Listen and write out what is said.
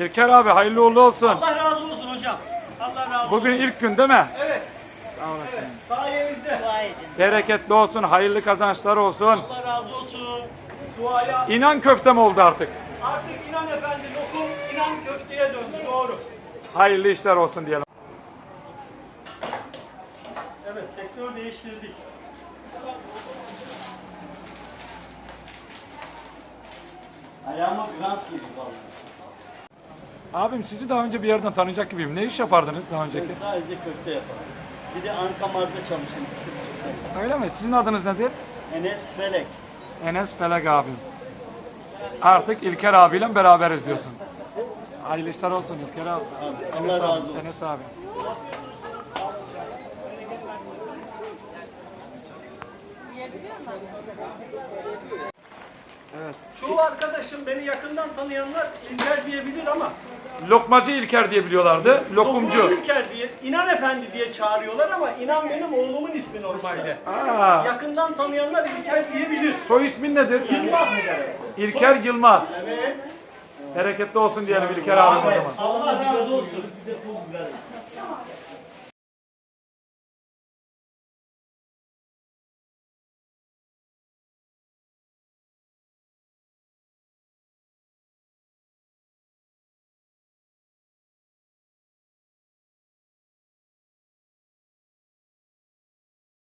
İlker abi hayırlı uğurlu olsun. Allah razı olsun hocam. Allah razı olsun. Bugün ilk gün değil mi? Evet. Sağ olasın. Evet. Sayenizde. Bereketli olsun, hayırlı kazançlar olsun. Allah razı olsun. Duaya. İnan köfte mi oldu artık? Artık inan efendi lokum inan köfteye döndü. Doğru. Hayırlı işler olsun diyelim. Evet sektör değiştirdik. Ayağıma grant girdi vallahi. Abim sizi daha önce bir yerden tanıyacak gibiyim. Ne iş yapardınız daha önceki? Ben sadece köfte yaparım. Bir de Ankamar'da çalıştım. Öyle mi? Sizin adınız nedir? Enes Felek. Enes Felek abim. Artık İlker abiyle beraberiz diyorsun. Hayırlı işler olsun İlker abi. Allah Enes razı abi. olsun. Enes abi. Evet. Çoğu arkadaşım beni yakından tanıyanlar İlker diyebilir ama Lokmacı İlker diye biliyorlardı. Lokumcu. Lokum İlker diye, İnan Efendi diye çağırıyorlar ama İnan benim oğlumun ismi normalde. Aa, Yakından tanıyanlar İlker diyebilir. soy ismin nedir? Yılmaz. İlker Yılmaz. Evet. Bereketli olsun diyelim İlker abim o zaman. Allah razı olsun.